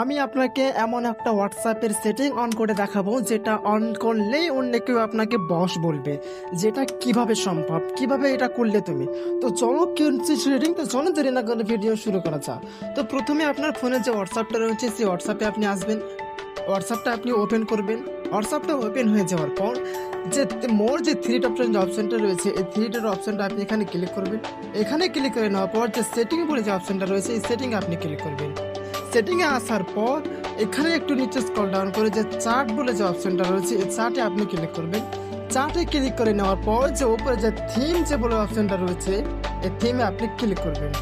আমি আপনাকে এমন একটা হোয়াটসঅ্যাপের সেটিং অন করে দেখাবো, যেটা অন করলেই অন্য কেউ আপনাকে বস বলবে, যেটা কীভাবে সম্ভব, কীভাবে এটা করলে তুমি। তো চলো কিনছি সেটিং তো চলো দেরি না করে ভিডিও শুরু করা যাক। তো প্রথমে আপনার ফোনে যে হোয়াটসঅ্যাপটা রয়েছে, সেই হোয়াটসঅ্যাপে আপনি আসবেন। হোয়াটসঅ্যাপটা আপনি ওপেন করবেন। হোয়াটসঅ্যাপটা ওপেন হয়ে যাওয়ার পর, যে মোর যে থ্রি অপশন যে অপশনটা রয়েছে, এই থ্রিটার অপশনটা আপনি এখানে ক্লিক করবেন। এখানে ক্লিক করে নেওয়ার পর যে সেটিং বলে যে অপশনটা রয়েছে, এই সেটিং আপনি ক্লিক করবেন। সেটিংয়ে আসার পর, এখানে একটু নিচে স্ক্রল ডাউন করে যে চার্ট বলে যে অপশনটা রয়েছে, এই চার্টে আপনি ক্লিক করবেন। চার্টে ক্লিক করে নেওয়ার পর যে উপরে যে থিম যে বলে অপশনটা রয়েছে, এই থিমে আপনি ক্লিক করবেন।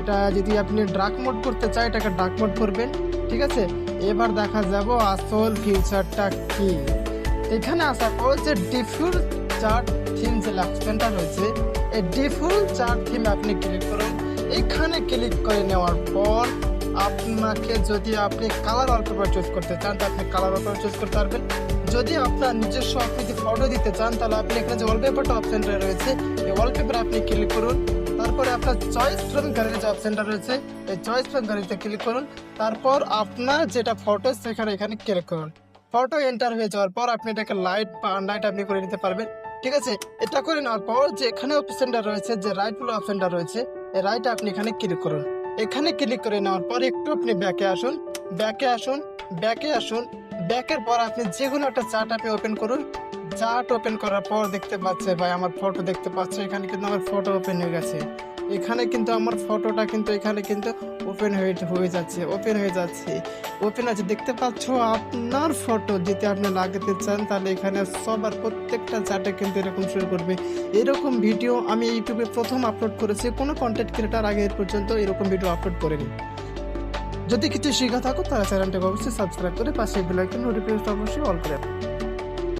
এটা যদি আপনি ডার্ক মোড করতে চান, এটাকে ডার্ক মোড করবেন, ঠিক আছে? এবার দেখা যাব আসল ফিউচারটা কি। এখানে আসার পর যে ডিফিউল চার্ট থিম যে অপশনটা রয়েছে, এই ডিফিউল চার্ট থিম আপনি ক্লিক করুন। এখানে ক্লিক করে নেওয়ার পর আপনাকে যদি আপনি কালার ওয়ালপেপার চুজ করতে চান, তো আপনি কালার ওয়ালপেপার চুজ করতে পারবেন। যদি আপনার নিজস্ব আপনি যদি ফটো দিতে চান, তাহলে আপনি এখানে যে ওয়ালপেপারটা অপশনটা রয়েছে, এই ওয়ালপেপার আপনি ক্লিক করুন। তারপরে আপনার চয়েস ফ্রেম গ্যালারি যে অপশনটা রয়েছে, এই চয়েস ফ্রেম গ্যালারিতে ক্লিক করুন। তারপর আপনার যেটা ফটো সেখানে এখানে ক্লিক করুন। ফটো এন্টার হয়ে যাওয়ার পর আপনি এটাকে লাইট বা আনলাইট আপনি করে নিতে পারবেন। ঠিক আছে? এটা করে নেওয়ার পর যে এখানে অপশনটা রয়েছে, যে রাইট বলে অপশনটা রয়েছে, এই রাইটে আপনি এখানে ক্লিক করুন। এখানে ক্লিক করে নেওয়ার পর একটু আপনি ব্যাকে আসুন ব্যাকে আসুন ব্যাকে আসুন। ব্যাকের পর আপনি যে কোনো একটা চার্ট আপনি ওপেন করুন। চার্ট ওপেন করার পর দেখতে পাচ্ছে, ভাই, আমার ফটো দেখতে পাচ্ছে। এখানে কিন্তু আমার ফটো ওপেন হয়ে গেছে। এখানে কিন্তু আমার ফটোটা কিন্তু এখানে কিন্তু ওপেন হয়ে হয়ে যাচ্ছে ওপেন হয়ে যাচ্ছে। ওপেন আছে। দেখতে পাচ্ছ আপনার ফটো। যদি আপনি লাগাতে চান, তাহলে এখানে সবার প্রত্যেকটা চার্টে কিন্তু এরকম শুরু করবে। এরকম ভিডিও আমি ইউটিউবে প্রথম আপলোড করেছি। কোনো কন্টেন্ট ক্রিয়েটার আগে পর্যন্ত এরকম ভিডিও আপলোড করেনি। যদি কিছু শিখা থাকো, তাহলে চ্যানেলটাকে অবশ্যই সাবস্ক্রাইব করে পাশে বেল আইকন নোটিফিকেশন অবশ্যই অল করে।